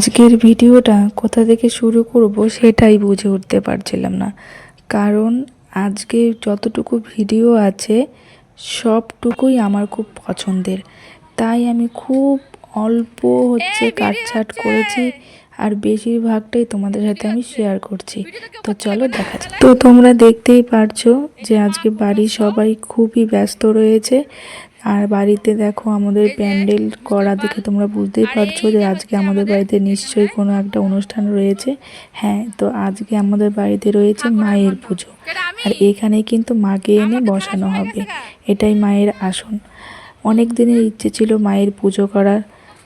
আজকের ভিডিওটা কোথা থেকে শুরু করব সেটাই বুঝে উঠতে পারছিলাম না। কারণ আজকে যতটুকু ভিডিও আছে সবটুকুই আমার খুব পছন্দের। তাই আমি খুব অল্প হচ্ছে কাটছাট করেছি আর বেশিরভাগটাই তোমাদের সাথে আমি শেয়ার করছি। তো চলো দেখা যাক। তো তোমরা দেখতেই পারছ যে আজকে বাড়ির সবাই খুবই ব্যস্ত রয়েছে। আর বাড়িতে দেখো আমাদের প্যান্ডেল করা দেখে তোমরা বুঝতেই পারছ যে আজকে আমাদের বাড়িতে নিশ্চয়ই কোনো একটা অনুষ্ঠান রয়েছে। হ্যাঁ তো আজকে আমাদের বাড়িতে রয়েছে মায়ের পুজো। আর এখানে কিন্তু মাকে এনে বসানো হবে। এটাই মায়ের আসন। অনেক দিনের ইচ্ছে ছিল মায়ের পুজো করার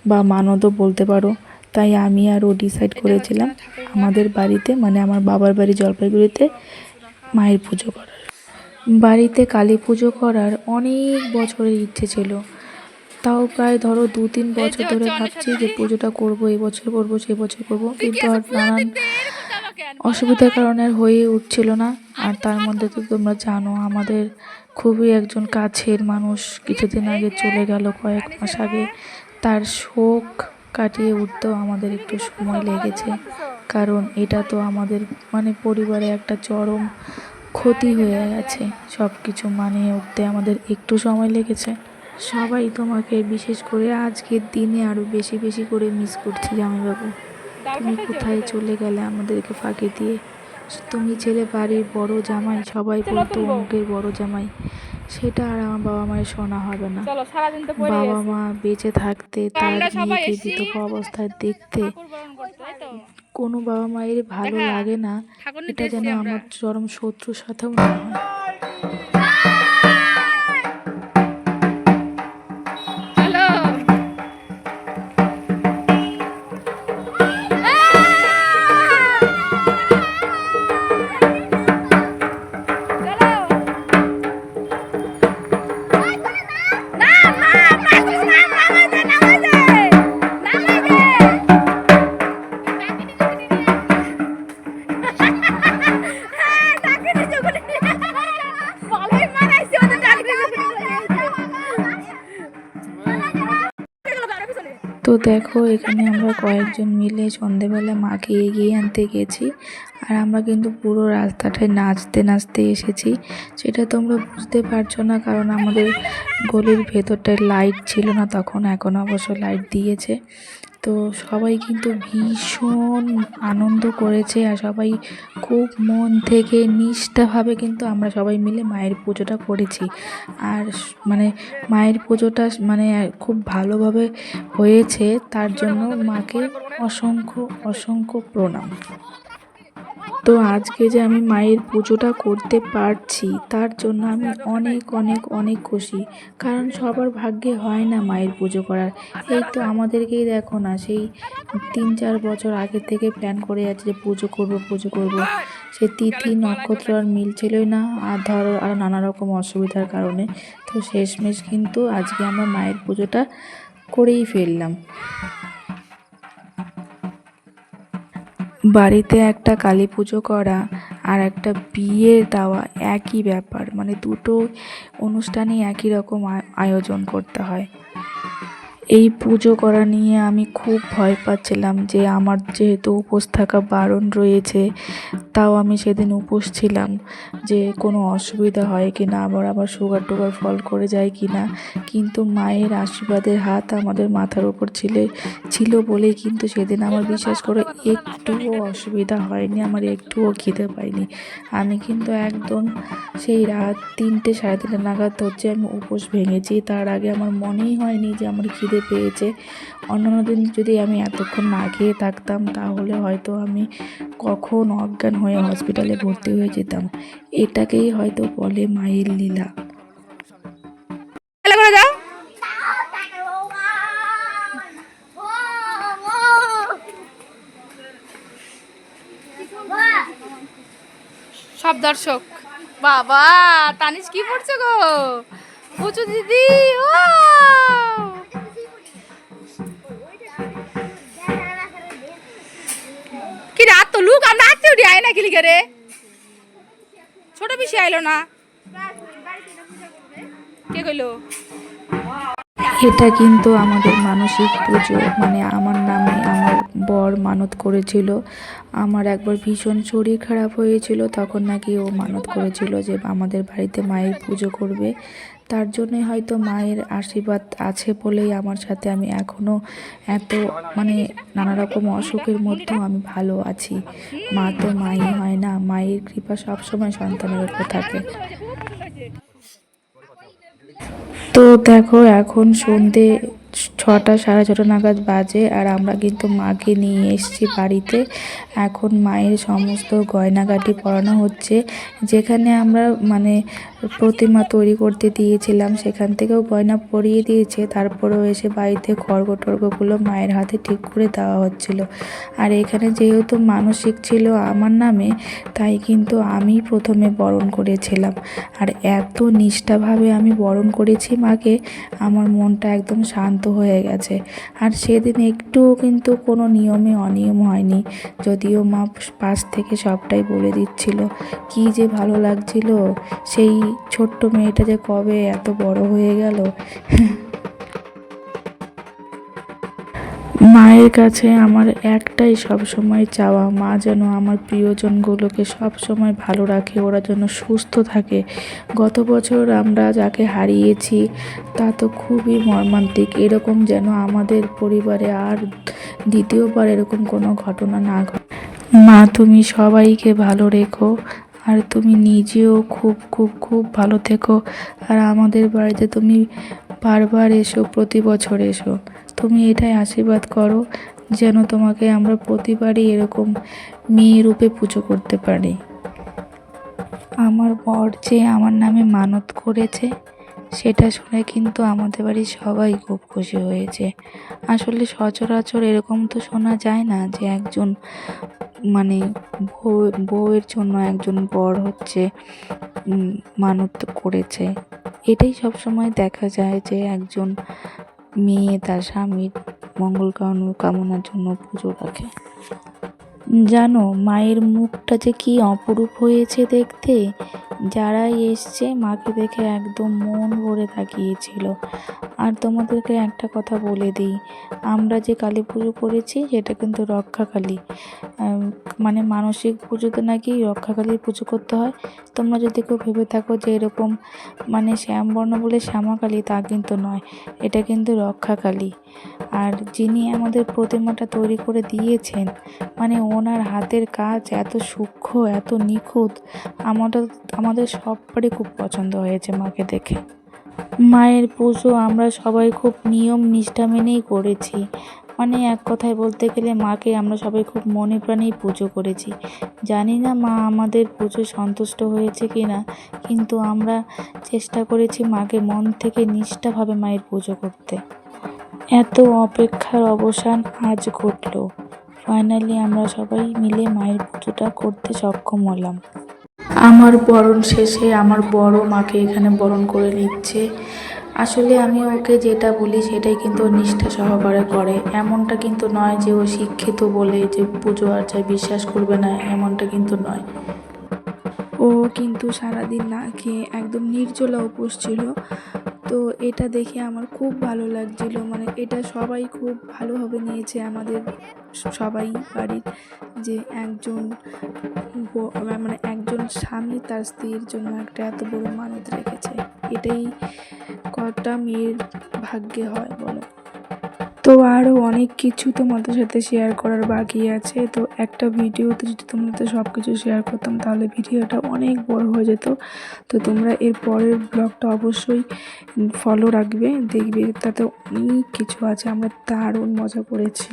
বা মানতও বলতে পারো। তাই আমি আর ও ডিসাইড করেছিলাম আমাদের বাড়িতে মানে আমার বাবার বাড়ি জলপাইগুড়িতে মায়ের পুজো করার। বাড়িতে কালী পুজো করার অনেক বছরের ইচ্ছে ছিল। তাও প্রায় ধরো দু তিন বছর ধরে ভাবছি যে পুজোটা করব এই বছর করব সেই বছর করব। কিন্তু আর নানান অসুবিধার কারণে হয়ে উঠছিল না। আর তার মধ্যে তো তোমরা জানো আমাদের খুবই একজন কাছের মানুষ। কিছুদিন আগে চলে গেল কয়েক মাস আগে। তার শোক কাটিয়ে উঠতেও আমাদের একটু সময় লেগেছে। কারণ এটা তো আমাদের মানে পরিবারে একটা চরম ক্ষতি হয়ে গেছে। সব কিছু মানিয়ে উঠতে আমাদের একটু সময় লেগেছে। সবাই তোমাকে বিশেষ করে আজকের দিনে আরও বেশি বেশি করে মিস করছি জামাইবাবু। তুমি কোথায় চলে গেলে আমাদেরকে ফাঁকি দিয়ে? তুমি ছেলে বাড়ির বড় জামাই সবাই বলতো অমুকের বড় জামাই। সেটা আর আমার বাবা মায়ের শোনা হবে না। বাবা মা বেঁচে থাকতে তার মেয়েকে। বিধবা অবস্থায় দেখতে কোনো বাবা মায়ের ভালো লাগে না। এটা যেন আমার চরম শত্রুর সাথেও না হয়। দেখো, এখানে আমরা কয়েকজন মিলে সন্ধেবেলা মাকে এগিয়ে আনতে গেছি আর আমরা কিন্তু পুরো রাস্তাটায় নাচতে নাচতে এসেছি। সেটা তোমরা বুঝতে পারছ না কারণ আমাদের গলির ভেতরটায় লাইট ছিল না, তখন এখন অবশ্য লাইট দিয়েছে। তো সবাই কিন্তু ভীষণ আনন্দ করেছে আর সবাই খুব মন থেকে নিষ্ঠাভাবে কিন্তু আমরা সবাই মিলে মায়ের পুজোটা করেছি। আর মানে মায়ের পুজোটা মানে খুব ভালোভাবে হয়েছে, তার জন্য মাকে অসংখ্য অসংখ্য প্রণাম। তো আজকে যে আমি মায়ের পুজোটা করতে পারছি, তার জন্য আমি অনেক অনেক অনেক খুশি। কারণ সবার ভাগ্যে হয় না মায়ের পুজো করার। এই তো আমাদেরকেই দেখো না, সেই তিন, চার বছর আগে থেকে প্ল্যান করে যাচ্ছে যে পুজো করব পুজো করব। সে তিথি, নক্ষত্র আর মিলছিলই না, আর ধরো, আর নানা রকম অসুবিধার কারণে। তো শেষমেশ কিন্তু আজকে আমরা মায়ের পুজোটা করেই ফেললাম। বাড়িতে একটা কালী পুজো করা আর একটা বিয়ে দেওয়া একই ব্যাপার। মানে দুটো অনুষ্ঠানেই একই রকম আয়োজন করতে হয়। এই পুজো করা নিয়ে আমি খুব ভয় পাচ্ছিলাম যে আমার যেহেতু উপোস থাকা বারণ রয়েছে, তাও আমি সেদিন উপোস ছিলাম যে কোনো অসুবিধা হয় কি না, আবার আবার সুগার টুগার ফল করে যায় কি না। কিন্তু মায়ের আশীর্বাদের হাত আমাদের মাথার উপর ছিল ছিল বলেই কিন্তু সেদিন আমার বিশ্বাস করে একটুও অসুবিধা হয়নি, আমার একটুও খিদে পাইনি আমি কিন্তু একদম সেই রাত তিনটে সাড়ে তিনটে নাগাদ হচ্ছে আমি উপোস ভেঙেছি, তার আগে আমার মনেই হয়নি যে আমার খিদে পেয়েছে অন্যান্য দিন যদি আমি এতক্ষণ না খেয়ে থাকতাম, তাহলে হয়তো আমি কখন অজ্ঞান হয়ে হসপিটালে ভর্তি হয়ে যেতাম। এটাকেই হয়তো বলে মায়ের লীলা। সব দর্শক। বাবা, তানিশ কি পড়ছে গো? পুচু দিদি ও উঠি আয় না কিলিকে রে? ছোট বেশি আইলো না। কে কইলো? এটা কিন্তু আমাদের মানসিক পুজো। মানে আমার নামে আমার বর মানত করেছিল। আমার একবার ভীষণ শরীর খারাপ হয়েছিল, তখন নাকি ও মানত করেছিল যে আমাদের বাড়িতে মায়ের পুজো করবে। তার জন্যে হয়তো মায়ের আশীর্বাদ আছে বলেই আমার সাথে আমি এখনও এত মানে নানা রকম অসুখের মধ্যেও আমি ভালো আছি। মা তো মাই হয় না, মায়ের কৃপা সবসময় সন্তানের উপর থাকে। তো দেখো, এখন সন্ধে ছটা, সাড়ে ছটা নাগাদ বাজে আর আমরা কিন্তু মাকে নিয়ে এসেছি বাড়িতে। এখন মায়ের সমস্ত গয়নাগাটি পরানো হচ্ছে। যেখানে আমরা মানে প্রতিমা তৈরি করতে দিয়েছিলাম। সেখান থেকেও গয়না পরিয়ে দিয়েছে। তারপরেও এসে বাড়িতে খড়গ টর্গগুলো মায়ের হাতে ঠিক করে দেওয়া হচ্ছিল। আর এখানে যেহেতু মানসিক ছিল আমার নামে, তাই কিন্তু আমি প্রথমে বরণ করেছিলাম। আর এত নিষ্ঠাভাবে আমি বরণ করেছি মাকে, আমার মনটা একদম শান্ত হয়ে গেছে। আর সেদিন একটুও কিন্তু কোনো নিয়মে অনিয়ম হয়নি। যদিও মা পাশ থেকে সবটাই বলে দিচ্ছিল। কি যে ভালো লাগছিল সেই ছোট্ট মেয়েটা যে কবে এত বড় হয়ে গেল? মায়ের কাছে আমার একটাই সব সময় চাওয়া, মা যেন আমার প্রিয়জনগুলোকে সব সময় ভালো রাখে, ওরা যেন সুস্থ থাকে। গত বছর আমরা যাকে হারিয়েছি, তা তো খুবই মর্মান্তিক। এরকম যেন আমাদের পরিবারে আর দ্বিতীয়বার এরকম কোনো ঘটনা না ঘটে। মা, তুমি সবাইকে ভালো রেখো। আর তুমি নিজেও খুব খুব খুব ভালো থেকো। আর আমাদের বাড়িতে তুমি বারবার এসো, প্রতি বছর এসো। তুমি এটাই আশীর্বাদ করো, যেন তোমাকে আমরা প্রতিবারই এরকম মেয়ে রূপে পুজো করতে পারি। আমার বর যে আমার নামে মানত করেছে সেটা শুনে কিন্তু আমাদের বাড়ির সবাই খুব খুশি হয়েছে। আসলে সচরাচর এরকম তো শোনা যায় না যে একজন মানে বউ, বউয়ের জন্য একজন বর হচ্ছে মানত করেছে। এটাই সবসময় দেখা যায় যে একজন মেয়ে তার স্বামীর মঙ্গল কামনা- কামনার জন্য পুজো রাখে। জানো, মায়ের মুখটা যে কি অপরূপ হয়েছে দেখতে যারাই এসছে মাকে দেখে একদম মন ভরে তাকিয়েছিল। আর তোমাদেরকে একটা কথা বলে দিই, আমরা যে কালী পুজো করেছি সেটা কিন্তু রক্ষাকালী। মানে মানসিক পুজোতে নাকি রক্ষাকালীর পুজো করতে হয়। তোমরা যদি কেউ ভেবে থাকো যে এরকম মানে শ্যামবর্ণ বলে শ্যামাকালী, তা কিন্তু নয়, এটা কিন্তু রক্ষাকালী। আর যিনি আমাদের প্রতিমাটা তৈরি করে দিয়েছেন মানে ওনার হাতের কাজ এত সূক্ষ্ম, এত নিখুঁত আমাদের আমাদের সবারই খুব পছন্দ হয়েছে মাকে দেখে। মায়ের পুজো আমরা সবাই খুব নিয়ম নিষ্ঠা মেনেই করেছি। মানে এক কথায় বলতে গেলে মাকে আমরা সবাই খুব মনে প্রাণেই পুজো করেছি। জানি না মা আমাদের পুজো সন্তুষ্ট হয়েছে কি না কিন্তু আমরা চেষ্টা করেছি মাকে মন থেকে নিষ্ঠাভাবে মায়ের পুজো করতে। এত অপেক্ষার অবসান আজ ঘটলো। ফাইনালি আমরা সবাই মিলে মায়ের পুজোটা করতে সক্ষম হলাম। আমার বরণ শেষে আমার বড় মাকে এখানে বরণ করে নিচ্ছে। আসলে আমি ওকে যেটা বলি সেটাই কিন্তু নিষ্ঠা সহকারে করে। এমনটা কিন্তু নয় যে ও শিক্ষিত বলে যে পুজো আর্চায় বিশ্বাস করবে না, এমনটা কিন্তু নয়। ও কিন্তু সারাদিন না খেয়ে একদম নির্জলা উপোস ছিল। তো এটা দেখে আমার খুব ভালো লাগছিল। মানে এটা সবাই খুব ভালোভাবে নিয়েছে আমাদের সবাই বাড়ির যে একজন মানে একজন স্বামী তার স্ত্রীর জন্য একটা এত বড় মানত রেখেছে। এটাই কটা মেয়ের ভাগ্যে হয় বলো? তো আরও অনেক কিছু তোমাদের সাথে শেয়ার করার বাকি আছে। তো একটা ভিডিওতে যদি তোমাদের সব কিছু শেয়ার করতাম তাহলে ভিডিওটা অনেক বড় হয়ে যেত। তো তোমরা এর পরের ব্লগটা অবশ্যই ফলো রাখবে দেখবে তাতে অনেক কিছু আছে আমরা দারুণ মজা করেছি।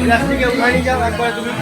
প্লাস্টিকে উঠাই নিয়ে যাও একবারে তুমি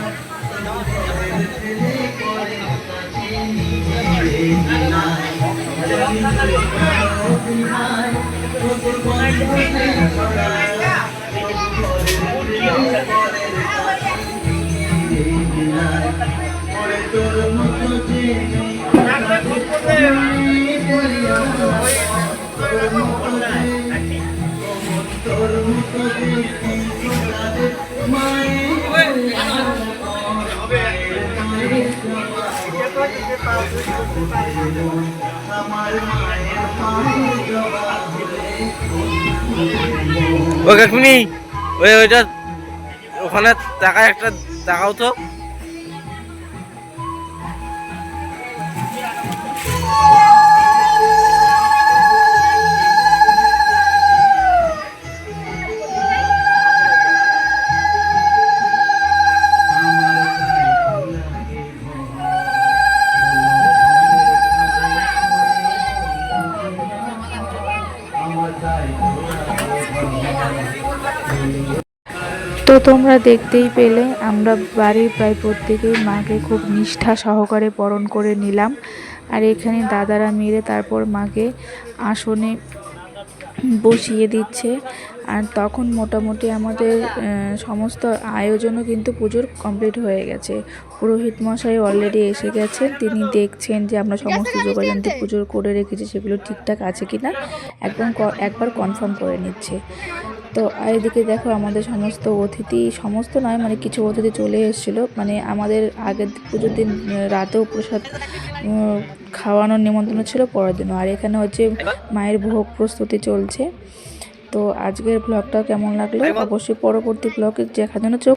ও কাকুনি ওই ওইটা ওখানে টাকা একটা টাকাও তো। তো তোমরা দেখতেই পেলে, আমরা বাড়ির প্রায় প্রত্যেকেই মাকে খুব নিষ্ঠা সহকারে বরণ করে নিলাম। আর এখানে দাদারা মিলে তারপর মাকে আসনে বসিয়ে দিচ্ছে। আর তখন মোটামুটি আমাদের সমস্ত আয়োজনও কিন্তু পুজোর কমপ্লিট হয়ে গেছে। পুরোহিত মশাই অলরেডি এসে গেছেন। তিনি দেখছেন যে আমরা সমস্ত যোগাযন্ত্র পুজোর করে রেখেছি, সেগুলো ঠিকঠাক আছে কি না একদম একবার কনফার্ম করে নিচ্ছে। তো আর এদিকে দেখো আমাদের সমস্ত অতিথি সমস্ত নয় মানে কিছু অতিথি চলে এসেছিল। মানে আমাদের আগের পুজোর দিন রাতেও প্রসাদ খাওয়ানোর নিমন্ত্রণ ছিল পরের দিনও। আর এখানে হচ্ছে মায়ের ভোগ প্রস্তুতি চলছে। তো আজকের ব্লগটা কেমন লাগল? অবশ্যই পরবর্তী ব্লগে দেখার জন্য চোখ